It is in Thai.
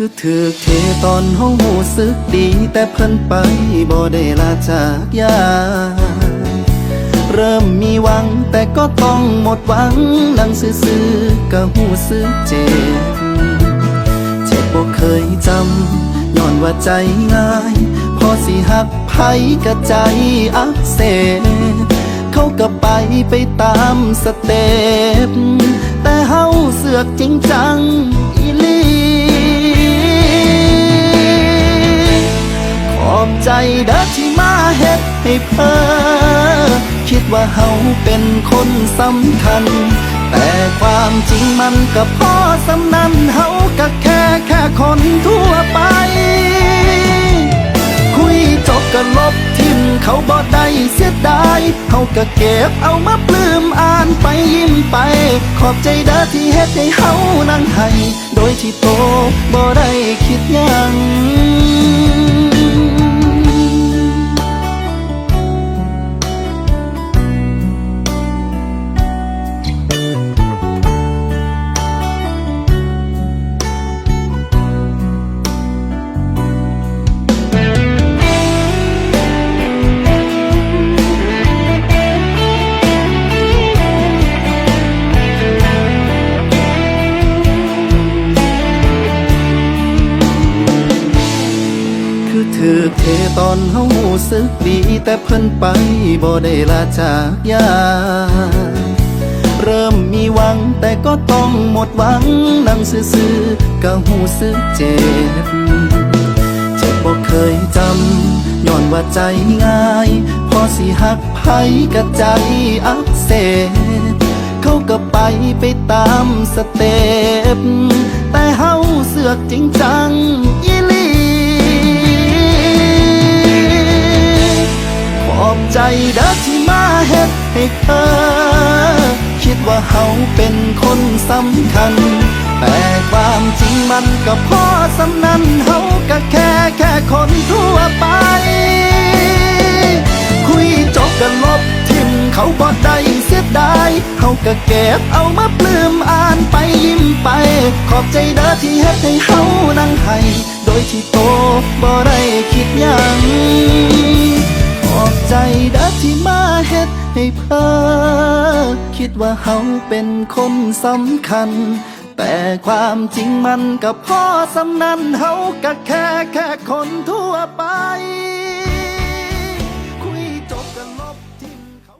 คือถือเทตอนห้องหูสึกดี แต่เพิ่นไปบ่ได้ลาจากยา เริ่มมีหวังแต่ก็ต้องหมดหวังนั่งซื่อๆก็หูสึกเจ็บ เจ็บบ่เคยจำย้อนว่าใจง่าย พอสิหักไผกะใจอักเสบเขาก็ไปไปตามสเต็ปแต่เฮาเสือกจริงจังอีลี ใจเด้อที่มาเฮ็ดให้เพ้อคิดว่าเฮาเป็นคนสำคัญ แต่ความจริงมันก็พอสำนันเฮาก็แค่แค่คนทั่วไป คุยจบก็ลบทิมเขาบ่ได้เสียดายเขาก็เก็บเอามาปลื้มอ่านไปยิ้มไป ขอบใจเด้อที่เฮ็ดให้เฮานั่งให้โดยที่โตบ่ได้คิดยัง ถือเทตอนเฮาหูสึกดี แต่เพิ่นไปบ่ได้ลาจากยา เริ่มมีหวังแต่ก็ต้องหมดหวังนั่งซื่อๆก็หูสึกเจ็บ เจ็บบ่เคยจำย้อนว่าใจง่าย พอสิหักไผกะใจอักเสบเขาก็ไปไปตามสเต็ปแต่เฮาเสือกจริงจัง ให้เธอ คิดว่าเฮาเป็นคนสำคัญ แต่ความจริงมันก็พอสำนันเฮาก็แค่แค่คนทั่วไป คุยจบกันลบทิมเขาบ่ได้เสียดายเฮาก็เก็บเอามาปลื้มอ่านไปยิ้มไป ขอบใจเด้อที่เฮ็ดให้เฮานั่งให้โดยที่โตบ่ได้คิดยัง ให้เพ้อคิดว่าเฮาเป็นคนสำคัญ แต่ความจริงมันกับพ่อสำนันเฮาก็แค่แค่คนทั่วไป